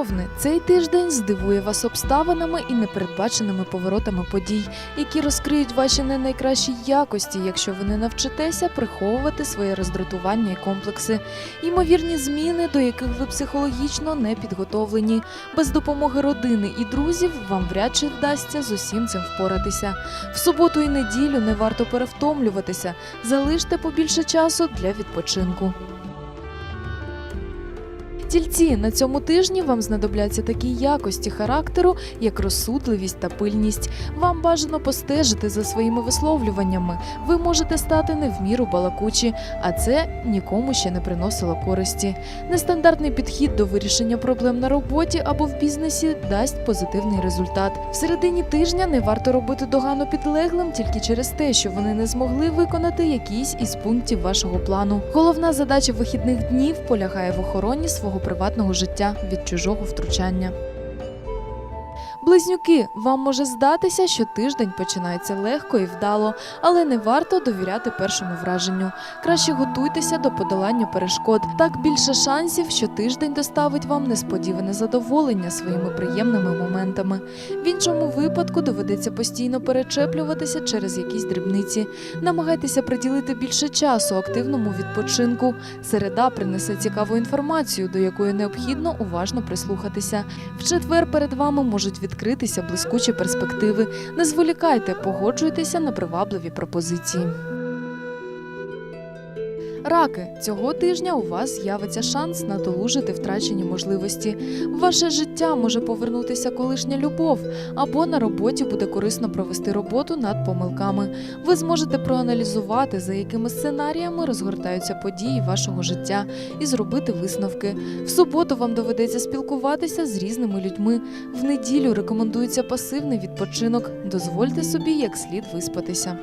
Овни, цей тиждень здивує вас обставинами і непередбаченими поворотами подій, які розкриють ваші не найкращі якості, якщо ви не навчитеся приховувати своє роздратування і комплекси, ймовірні зміни, до яких ви психологічно не підготовлені. Без допомоги родини і друзів вам вряд чи вдасться з усім цим впоратися. В суботу і неділю не варто перевтомлюватися. Залиште побільше часу для відпочинку. Тільці на цьому тижні вам знадобляться такі якості характеру, як розсудливість та пильність. Вам бажано постежити за своїми висловлюваннями. Ви можете стати не в міру балакучі, а це нікому ще не приносило користі. Нестандартний підхід до вирішення проблем на роботі або в бізнесі дасть позитивний результат. В середині тижня не варто робити догану підлеглим тільки через те, що вони не змогли виконати якийсь із пунктів вашого плану. Головна задача вихідних днів полягає в охороні свого приватного життя від чужого втручання. Близнюки, вам може здатися, що тиждень починається легко і вдало, але не варто довіряти першому враженню. Краще готуйтеся до подолання перешкод. Так більше шансів, що тиждень доставить вам несподіване задоволення своїми приємними моментами. В іншому випадку доведеться постійно перечеплюватися через якісь дрібниці. Намагайтеся приділити більше часу активному відпочинку. Середа принесе цікаву інформацію, до якої необхідно уважно прислухатися. В четвер перед вами можуть відкритися блискучі перспективи. Не зволікайте, погоджуйтеся на привабливі пропозиції. Раки, цього тижня у вас з'явиться шанс надолужити втрачені можливості. В ваше життя може повернутися колишня любов, або на роботі буде корисно провести роботу над помилками. Ви зможете проаналізувати, за якими сценаріями розгортаються події вашого життя, і зробити висновки. В суботу вам доведеться спілкуватися з різними людьми. В неділю рекомендується пасивний відпочинок. Дозвольте собі як слід виспатися.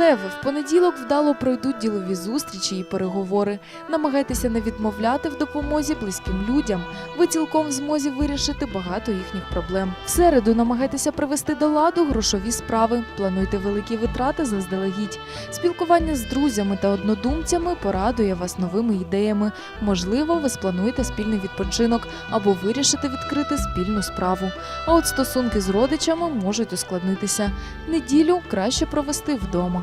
Леви, в понеділок вдало пройдуть ділові зустрічі і переговори. Намагайтеся не відмовляти в допомозі близьким людям. Ви цілком в змозі вирішити багато їхніх проблем. В середу намагайтеся привести до ладу грошові справи. Плануйте великі витрати заздалегідь. Спілкування з друзями та однодумцями порадує вас новими ідеями. Можливо, ви сплануєте спільний відпочинок або вирішите відкрити спільну справу. А от стосунки з родичами можуть ускладнитися. Неділю краще провести вдома.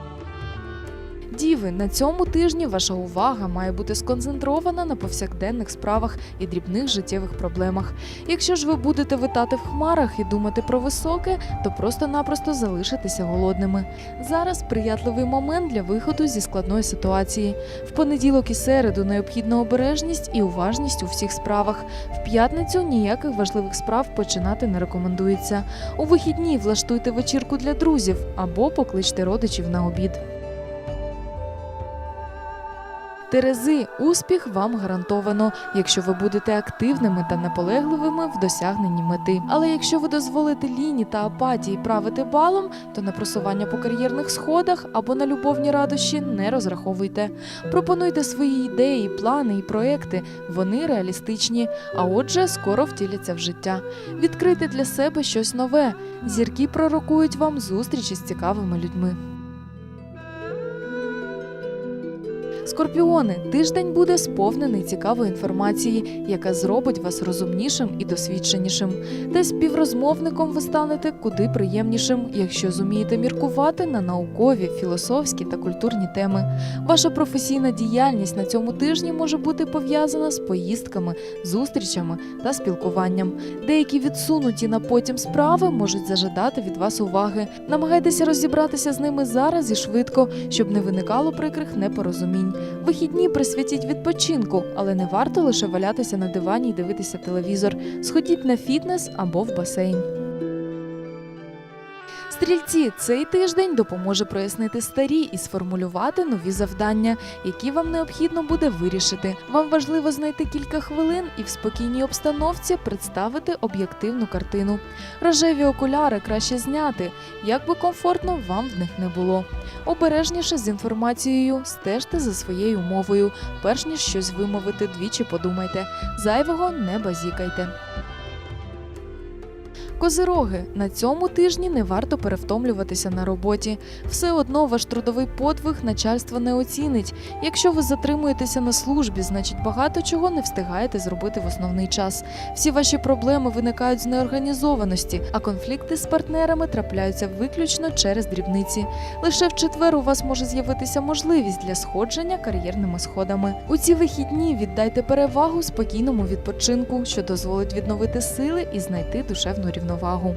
Діви, на цьому тижні ваша увага має бути сконцентрована на повсякденних справах і дрібних життєвих проблемах. Якщо ж ви будете витати в хмарах і думати про високе, то просто-напросто залишитеся голодними. Зараз сприятливий момент для виходу зі складної ситуації. В понеділок і середу необхідна обережність і уважність у всіх справах. В п'ятницю ніяких важливих справ починати не рекомендується. У вихідні влаштуйте вечірку для друзів або покличте родичів на обід. Терези, успіх вам гарантовано, якщо ви будете активними та наполегливими в досягненні мети. Але якщо ви дозволите ліні та апатії правити балом, то на просування по кар'єрних сходах або на любовні радощі не розраховуйте. Пропонуйте свої ідеї, плани і проекти. Вони реалістичні, а отже, скоро втіляться в життя. Відкрийте для себе щось нове. Зірки пророкують вам зустрічі з цікавими людьми. Скорпіони, тиждень буде сповнений цікавої інформації, яка зробить вас розумнішим і досвідченішим. Та співрозмовником ви станете куди приємнішим, якщо зумієте міркувати на наукові, філософські та культурні теми. Ваша професійна діяльність на цьому тижні може бути пов'язана з поїздками, зустрічами та спілкуванням. Деякі відсунуті на потім справи можуть зажадати від вас уваги. Намагайтеся розібратися з ними зараз і швидко, щоб не виникало прикрих непорозумінь. Вихідні присвятіть відпочинку, але не варто лише валятися на дивані і дивитися телевізор. Сходіть на фітнес або в басейн. Стрільці, цей тиждень допоможе прояснити старі і сформулювати нові завдання, які вам необхідно буде вирішити. Вам важливо знайти кілька хвилин і в спокійній обстановці представити об'єктивну картину. Рожеві окуляри краще зняти, як би комфортно вам в них не було. Обережніше з інформацією стежте за своєю мовою. Перш ніж щось вимовити, двічі подумайте. Зайвого не базікайте. Козироги на цьому тижні не варто перевтомлюватися на роботі. Все одно ваш трудовий подвиг начальство не оцінить. Якщо ви затримуєтеся на службі, значить багато чого не встигаєте зробити в основний час. Всі ваші проблеми виникають з неорганізованості, а конфлікти з партнерами трапляються виключно через дрібниці. Лише в четвер у вас може з'явитися можливість для сходження кар'єрними сходами. У ці вихідні віддайте перевагу спокійному відпочинку, що дозволить відновити сили і знайти душевну рівновагу рівновагу.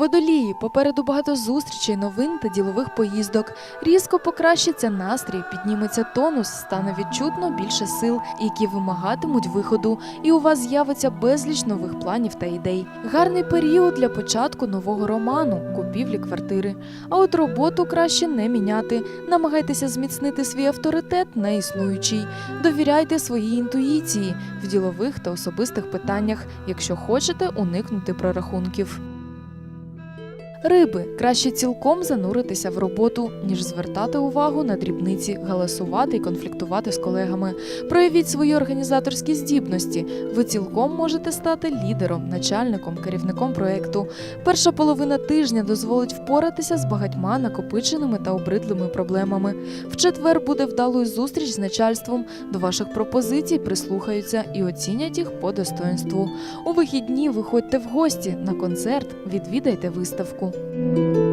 Водолії попереду багато зустрічей, новин та ділових поїздок. Різко покращиться настрій, підніметься тонус, стане відчутно більше сил, які вимагатимуть виходу, і у вас з'явиться безліч нових планів та ідей. Гарний період для початку нового роману, купівлі квартири. А от роботу краще не міняти. Намагайтеся зміцнити свій авторитет на існуючий. Довіряйте своїй інтуїції в ділових та особистих питаннях, якщо хочете уникнути прорахунків. Риби краще цілком зануритися в роботу, ніж звертати увагу на дрібниці, галасувати і конфліктувати з колегами. Проявіть свої організаторські здібності. Ви цілком можете стати лідером, начальником, керівником проекту. Перша половина тижня дозволить впоратися з багатьма накопиченими та обридлими проблемами. В четвер буде вдалою зустріч з начальством. До ваших пропозицій прислухаються і оцінять їх по достоинству. У вихідні виходьте в гості на концерт, відвідайте виставку. Tchau!